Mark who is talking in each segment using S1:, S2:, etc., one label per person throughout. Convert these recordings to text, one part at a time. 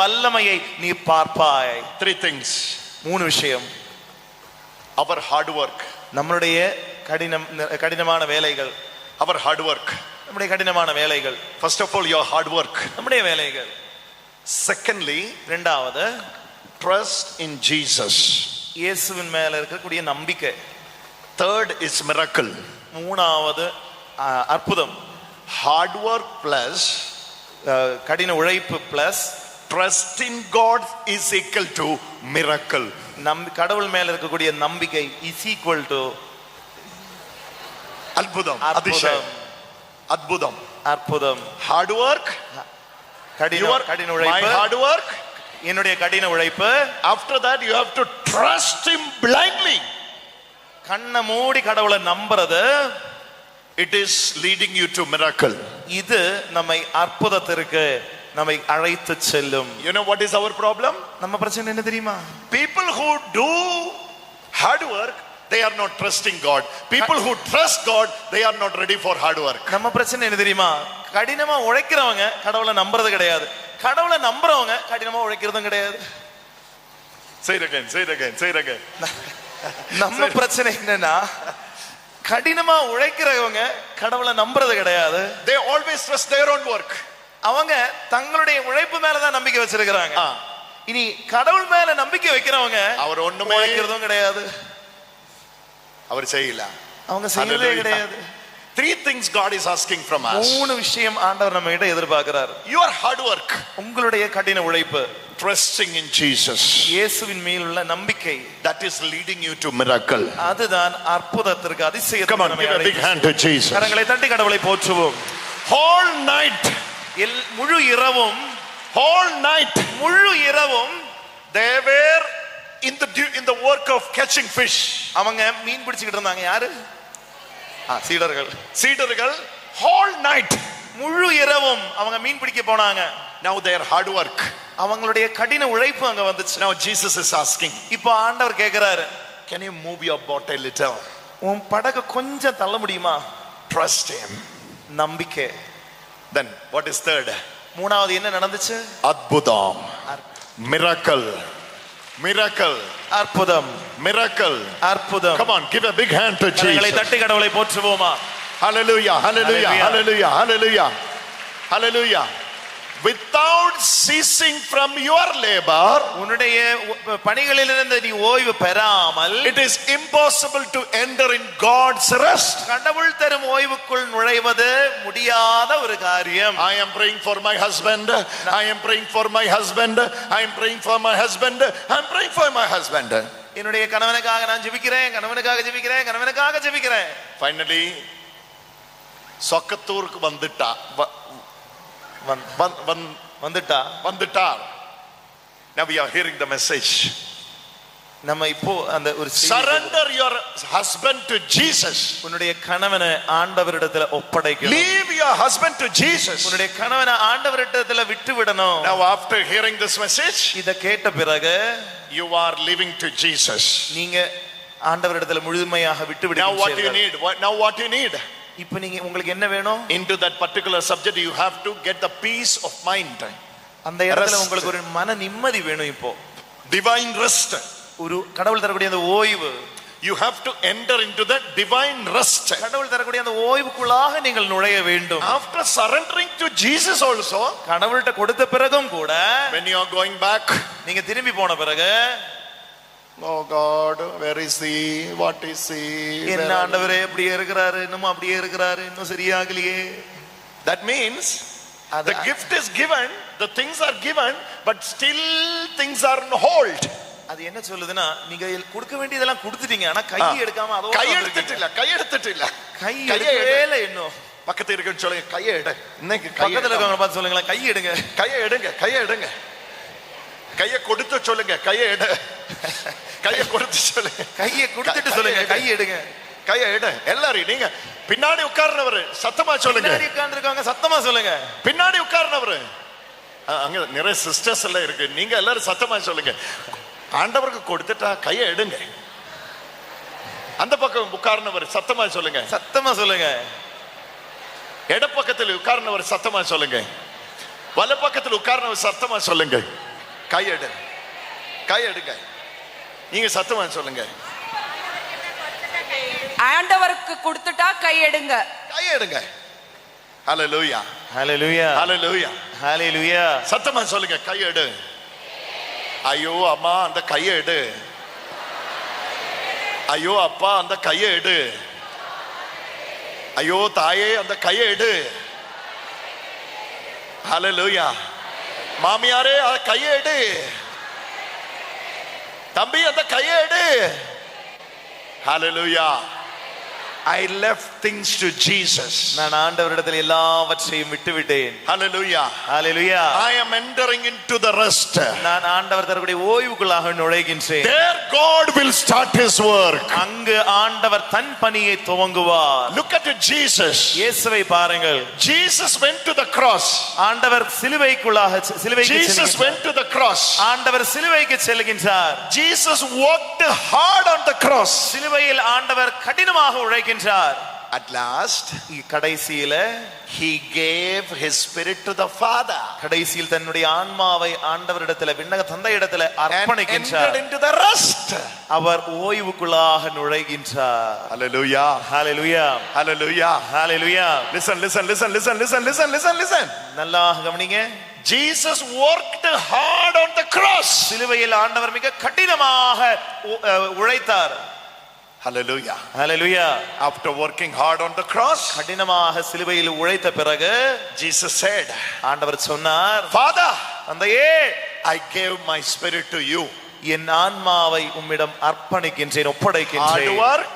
S1: வல்லமையை நீ பார்ப்பாய்
S2: Three things.
S1: மூணு விஷயம்
S2: Our hard work.
S1: நம்மளுடைய கடினம் கடினமான வேலைகள்
S2: Our hard work.
S1: நம்முடைய கடினமான வேலைகள்
S2: First of all, your hard work.
S1: நம்முடைய வேலைகள்
S2: Secondly,
S1: இரண்டாவது
S2: trust in Jesus.
S1: இயேசுவின் மேல இருக்கக்கூடிய நம்பிக்கை
S2: Third is miracle.
S1: மூணாவது அற்புதம்
S2: work plus
S1: ஆ, கடின உழைப்பு plus
S2: trust in God is equal to miracle.
S1: நம்பி கடவுள் மேல இருக்கக்கூடிய நம்பிக்கை இஸ் ஈக்குவல் டு
S2: அற்புதம். அதிசயம். அற்புதம்.
S1: அற்புதம்.
S2: Hard work.
S1: கடின கடின
S2: my
S1: உழைப்பு
S2: hard work.
S1: என்னுடைய கடின உழைப்பு.
S2: After that you have to trust him blindly.
S1: கண்ணை மூடி கடவுளை நம்புறது
S2: it is leading you to miracle.
S1: இது நம்மை அற்புதத்திற்கு நம்மை அழைத்து செல்லும்
S2: you know what is our problem
S1: நம்ம பிரச்சனை என்ன தெரியுமா
S2: people who do hard work they are not trusting god people who trust god they are not ready for hard work
S1: நம்ம பிரச்சனை என்ன தெரியுமா கடினமா உழைக்கிறவங்க கடவுளை நம்புறது கிடையாது கடவுளை நம்புறவங்க கடினமா உழைக்கிறதும் கிடையாது
S2: say it again say it again say it again
S1: நம்ம பிரச்சனை என்னன்னா கடினமா உழைக்கிறவங்க கடவுளை நம்புறது கிடையாது
S2: they always trust their own work
S1: அவங்க தங்களுடைய உழைப்பு மேலதான் நம்பிக்கை வச்சிருக்கிறாங்க. இனி கடவுள் மேல நம்பிக்கை வைக்கிறவங்க
S2: அவர் ஒண்ணுமே
S1: உழைக்கிறதும் கிடையாது.
S2: அவர் செய்யல.
S1: அவங்க
S2: Hallelujah.
S1: கிடையாது.
S2: Three things god is asking from us.
S1: மூணு விஷயம் ஆண்டவர் நம்ம கிட்ட எதிர்பார்க்கிறார்.
S2: Your hard work.
S1: உங்களுடைய கடின உழைப்பு.
S2: Trusting in jesus.
S1: இயேசுவின் மேல் உள்ள நம்பிக்கை.
S2: That is leading you to miracle.
S1: அதுதான் அற்புதத்திற்கு
S2: jesus.
S1: கரங்களை தட்டி கடவுளை போற்றுவோம்.
S2: Night
S1: எல் முழு இரவும்
S2: whole night
S1: முழு இரவும்
S2: they were in the du- in the work of catching fish
S1: அவங்க மீன் பிடிச்சுக்கிட்டு இருந்தாங்க யாரு சீடர்கள்
S2: சீடர்கள் whole night
S1: முழு இரவும் அவங்க மீன் பிடிக்க போனாங்க
S2: now their hard work
S1: அவங்களுடைய கடின உழைப்பு அங்க வந்துச்சு
S2: now jesus is asking
S1: இப்போ ஆண்டவர் கேக்குறாரு
S2: can you move your boat a little
S1: உன் படகு கொஞ்சம் தள்ள முடியுமா
S2: him
S1: நம்பிக்கை
S2: then what is third
S1: மூணாவது என்ன நடந்துச்சு
S2: adbudam miracle miracle
S1: அற்புதம்
S2: miracle
S1: அற்புதம்
S2: come on give a big hand to
S1: கரங்களை
S2: jesus
S1: தட்டி கடவுளை போற்றுவோமா
S2: hallelujah hallelujah
S1: Hallelujah.
S2: hallelujah hallelujah hallelujah without ceasing from your labor
S1: உன்னுடைய பணிகளிலிருந்து நீ ஓய்வு பெறாமல்
S2: it is impossible to enter in god's rest
S1: கடவுள் தரும் ஓய்வுக்குள் நுழைவது முடியாத ஒரு காரியம்
S2: I am praying for my husband. I am praying for my husband. I am praying for my husband. I am praying for my husband.
S1: என்னுடைய கணவனுக்காக நான் ஜெபிக்கிறேன் கணவனுக்காக ஜெபிக்கிறேன் கணவனுக்காக ஜெபிக்கிறேன்
S2: Finally, சொக்கத்தூருக்கு வந்துட்டா
S1: வந்துட்டா
S2: வந்துட்டார் Now we are hearing the message.
S1: நம்ம இப்போ அந்த ஒரு.
S2: Surrender your husband to Jesus.
S1: உன்னுடைய கணவனை ஆண்டவரிடத்துல ஒப்படைக்கணும்
S2: Leave your husband to Jesus.
S1: உன்னுடைய கணவனை ஆண்டவரிடத்துல விட்டு விடணும்
S2: Now after hearing this message,
S1: இத கேட்ட பிறகு
S2: you are living to Jesus.
S1: நீங்க ஆண்டவரிடத்துல முழுமையாக விட்டு
S2: what you
S1: விடுவீங்க
S2: need? What, now what you need?
S1: இப்போ நீங்க உங்களுக்கு என்ன வேணும்
S2: Into that particular subject, you have to get the peace of mind.
S1: அந்த இடத்துல. உங்களுக்கு ஒரு மன நிம்மதி வேணும் இப்போ
S2: divine rest.
S1: ஒரு கடவுள் தரக்கூடிய அந்த ஓய்வு
S2: You have to enter into the divine rest.
S1: கடவுள் தரக்கூடிய அந்த ஓய்வுக்குள்ளாக நீங்கள் நுழைய வேண்டும்
S2: After surrendering to Jesus also,
S1: கடவுள்கிட்ட கொடுத்த பிறகும் கூட
S2: when you are going back,
S1: நீங்க திரும்பி போன பிறகு
S2: oh God, where is he? What is he?
S1: என்ன ஆண்டவரே அப்படியே இருக்கிறாரு இன்னும் அப்படியே இருக்கிறாரு இன்னும் சரியாகலையே
S2: means
S1: அது-
S2: the gift is given, the things are given, but still things are hold.
S1: அது என்ன சொல்லுதுன்னா நீங்க கொடுக்க வேண்டியதெல்லாம் கொடுத்துட்டீங்க ஆனா கை. எடுக்காம அதோ
S2: கை எடுத்துட்டு இல்ல கை எடுத்துட்டு இல்ல
S1: கை
S2: கையை
S1: எடுக்கவே
S2: எடு.
S1: இல்லை இன்னும்
S2: பக்கத்துல இருக்குன்னு சொல்லுங்க கையை எடு இன்னைக்கு
S1: பக்கத்துல. இருக்கவங்க பார்த்து சொல்லுங்களேன் கை எடுங்க
S2: கையை எடுங்க கையை எடுங்க கையை கொடுத்து சொல்லுங்க கையை எடு. கையை கொடுத்து சொல்லுங்க
S1: கையை கொடுத்துட்டு
S2: கையை
S1: சொல்லுங்க
S2: எடு.
S1: கை எடுங்க.
S2: கையை எடு. எல்லாரும் நீங்க பின்னாடி உட்கார்னவர் சத்தமா சொல்லுங்க.
S1: உட்கார்ந்துருக்காங்க சத்தமா சொல்லுங்க.
S2: பின்னாடி உட்கார்னவர் அங்க நிறைய சிஸ்டர்ஸ் எல்லாம் இருக்கு. நீங்க எல்லாரும் சத்தமா சொல்லுங்க. ஆண்டவருக்கு கொடுத்துட்டா கையை எடுங்க. அந்த பக்கம் உட்கார்னவர் சத்தமா சொல்லுங்க.
S1: சத்தமா சொல்லுங்க.
S2: இடப்பக்கத்தில் உட்கார்னவர் சத்தமா சொல்லுங்க. வல பக்கத்தில் உட்கார்னவர் சத்தமா சொல்லுங்க. கை எடு கை எடுங்க நீங்க சத்தமா சொல்லுங்க.
S3: ஆண்டவருக்கு கொடுத்துட்டா கை எடுங்க
S2: கை எடுங்க ஹalleluya
S1: ஹalleluya
S2: ஹalleluya
S1: ஹalleluya
S2: சத்தமா சொல்லுங்க கை எடு ஐயோ அம்மா அந்த கையை எடு ஐயோ அப்பா அந்த கையை எடு ஐயோ தாயே அந்த கையை எடு ஹalleluya மாமியாரே அந்த கையை எடு தம்பி அந்த கையை எடு ஹalleluya I left things to Jesus.
S1: நான் ஆண்டவரிடத்தில் எல்லாவற்றையும் விட்டு விட்டேன்
S2: Hallelujah.
S1: Hallelujah
S2: I am entering into the rest.
S1: நான் ஆண்டவர் தரக்கூடிய ஓய்வுக்குள்ளாக நுழைகின்றேன்
S2: There God will start his work.
S1: அங்கு ஆண்டவர் தன் பணியை துவங்குவார்
S2: Look at Jesus.
S1: இயேசுவை பாருங்கள்
S2: Jesus went to the cross.
S1: ஆண்டவர் சிலுவைக்குள்ளாக செ- சிலுவைக்கு
S2: Jesus
S1: செல்கின்றார்.
S2: went to the cross.
S1: ஆண்டவர் சிலுவைக்கு செல்கின்றார்
S2: Jesus worked hard on the cross.
S1: சிலுவையில் ஆண்டவர் கடினமாக உழைக்கின்றார்
S2: At last,
S1: கடைசியில
S2: he gave his spirit to the Father
S1: கடைசியில் தன்னுடைய ஆன்மாவை ஆண்டவரிடத்துல விண்ணக தந்தை இடத்துல
S2: and
S1: அர்ப்பணிக்கின்றார்
S2: entered into the rest.
S1: Our ஓய்வுக்குள்ளாக நுழைகின்றார்
S2: Hallelujah.
S1: Hallelujah
S2: Hallelujah.
S1: Hallelujah
S2: Listen, listen, listen, listen, listen, listen, listen, listen.
S1: நல்லா கவனிங்க
S2: Jesus worked hard on the cross.
S1: சிலுவையில் ஆண்டவர் மிக கடினமாக உழைத்தார்
S2: Hallelujah.
S1: Hallelujah
S2: After working hard on the cross,
S1: கடினமாக சிலுவையில் உழைத்த பிறகு
S2: Jesus said,
S1: ஆண்டவர் சொன்னார்
S2: Father,
S1: தந்தையே
S2: I gave my spirit to you.
S1: என் ஆன்மாவை உம்மிடம் அர்ப்பணிக்கின்றேன்
S2: Hard
S1: ஒப்படைக்கின்றேன்
S2: work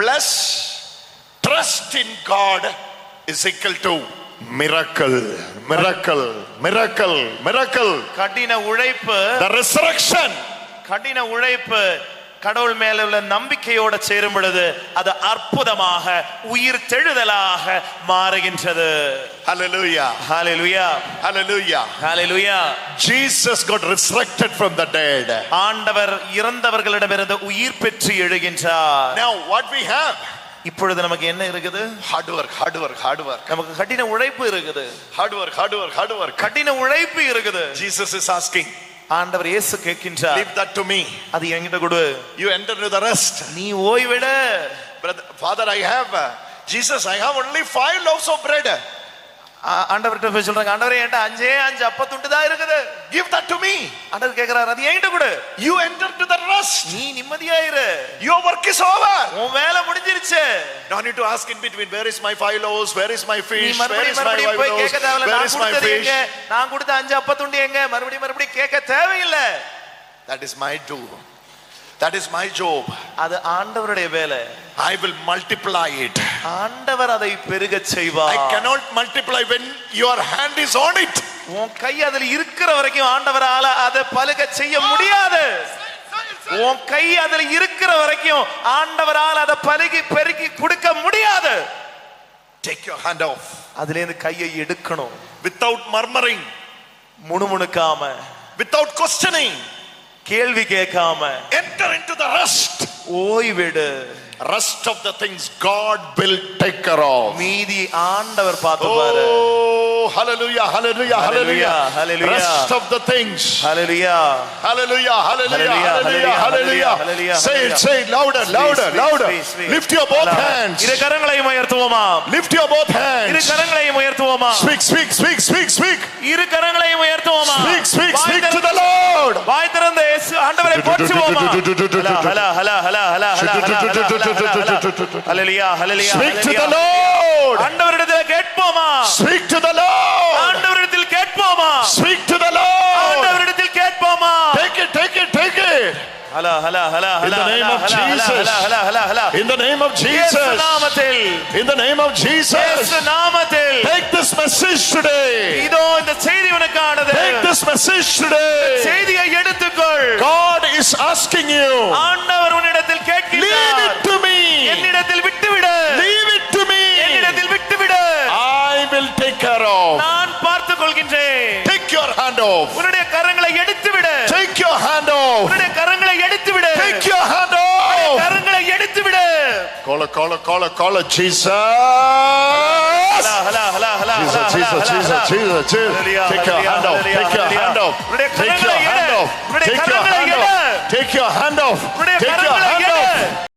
S2: plus trust in God is equal to miracle, miracle, miracle, miracle.
S1: கடின உழைப்பு
S2: The resurrection.
S1: கடின உழைப்பு கடவுள் மேல உள்ள நம்பிக்கையோட சேரும் பொழுது அது அற்புதமாக உயிர் தெழுதலாக மாறுகின்றது
S2: Hallelujah.
S1: Hallelujah
S2: Hallelujah.
S1: Hallelujah
S2: Jesus got resurrected from the dead.
S1: ஆண்டவர் இறந்தவர்களிடமிருந்து உயிர் பெற்று எழுகின்றார்
S2: Now, what we have?
S1: இப்பொழுது நமக்கு என்ன இருக்குது
S2: Hard work, hard work, hard work.
S1: நமக்கு கடின உழைப்பு இருக்குது
S2: Hard work, hard work, hard work.
S1: கடின உழைப்பு இருக்குது
S2: Jesus is asking,
S1: ஆண்டவர் இயேசு கேட்கின்றார்
S2: leave that to me.
S1: அது என்கிட்ட கொடு
S2: You enter into the rest.
S1: நீ ஓய்விட
S2: Brother, Father, I have, uh, Jesus, I have only five loaves of bread.
S1: ஆண்டவர்கிட்ட போய் சொல்றாங்க ஆண்டவரே என்கிட்ட அஞ்சே அஞ்சு அப்பத்துண்டு தான் இருக்குது
S2: Give that to me.
S1: ஆண்டவர் கேக்குறாரு அது என்கிட்ட கொடு
S2: You enter to the rest.
S1: நீ நிம்மதியாயிரு
S2: Your work is over.
S1: உன் வேலை முடிஞ்சிருச்சு
S2: No need to ask in between, where is my five loaves? Where is my
S1: நீ
S2: fish? Where
S1: மறுபடியும்
S2: is my
S1: மறுபடியும்
S2: five
S1: போய்? கேட்க தேவையில்ல நான் கொடுத்தது? எங்க நான் கொடுத்த அஞ்சு அப்பத்துண்டு எங்க மறுபடியும் மறுபடியும் கேட்க தேவையில்லை
S2: That is my do. That is my job.
S1: அது ஆண்டவருடைய வேலை
S2: I will multiply it.
S1: ஆண்டவர் அதை பெருகச் செய்வார்
S2: I cannot multiply when your hand is on it.
S1: உன் கை அதுல இருக்கிற வரைக்கும் ஆண்டவரால அதை பலுக செய்ய முடியாது உன் கை அதுல இருக்கிற வரைக்கும் ஆண்டவரால் அதை பலுகி பெருகி கொடுக்க முடியாது
S2: Take your hand off
S1: அதுல இருந்து கையை எடுக்கணும்
S2: without murmuring,
S1: முணுமுணுக்காம
S2: without questioning.
S1: கேள்வி கேட்காம
S2: Enter into the rest.
S1: ஓய்வெடு
S2: Rest of the things God will take care of.
S1: மீதி ஆண்டவர் பார்த்துப்பாரு
S2: Oh, hallelujah, hallelujah, hallelujah.
S1: Hallelujah.
S2: Rest of the things. Hallelujah, hallelujah,
S1: Hallelujah,
S2: hallelujah,
S1: hallelujah,
S2: Say it, say it louder, louder, louder. Lift your both
S1: இரு
S2: hands.
S1: கரங்களையும் உயர்த்துவோமா
S2: Lift your both
S1: இரு
S2: hands.
S1: கரங்களையும் உயர்த்துவோமா
S2: Speak, speak, speak, speak, speak.
S1: இரு கரங்களையும் உயர்த்துவோமா
S2: Speak, speak, speak to the
S1: ஆண்டவரிடத்தில் கேட்போமா
S2: Speak to the Lord.
S1: ஆண்டவரிடத்தில் கேட்போமா
S2: Speak to the Lord.
S1: ஆண்டவரிடத்தில் கேட்போமா
S2: Take it, take it, take it.
S1: ஹலா ஹலா ஹலா
S2: In
S1: ஹலா
S2: the name of
S1: ஹலா ஹலா
S2: Jesus.
S1: ஹலா ஹலா ஹலா
S2: In the name of Jesus.
S1: நாமத்தில்
S2: In the name of Jesus.
S1: இயேசு நாமத்தில்
S2: Take this message today.
S1: இதோ இந்த செய்தி உனக்கானது
S2: Take this message today. Asking you.
S1: ஆண்டவர் உன்னிடத்தில்
S2: Leave
S1: கேட்கிறார்
S2: it to me.
S1: என்னிடத்தில் விட்டுவிடு
S2: Leave it to me.
S1: என்னிடத்தில் விட்டுவிடு
S2: I will take care of.
S1: நான் பார்த்துக் கொள்கின்றேன்
S2: Take your hand off.
S1: உன்னுடைய கரங்களை எடுத்து விடு
S2: Take your hand off.
S1: உன்னுடைய கரங்களை எடுத்து விடு
S2: Take your hand off.
S1: கரங்களை எடுத்து விடு
S2: Call it, call it, call it, call it. Jesus. Jesus, Jesus, Jesus. Jesus, Jesus. Take your hand off. Take your hand off. Take your hand off. Take your hand off. Take your hand off. Take your hand off.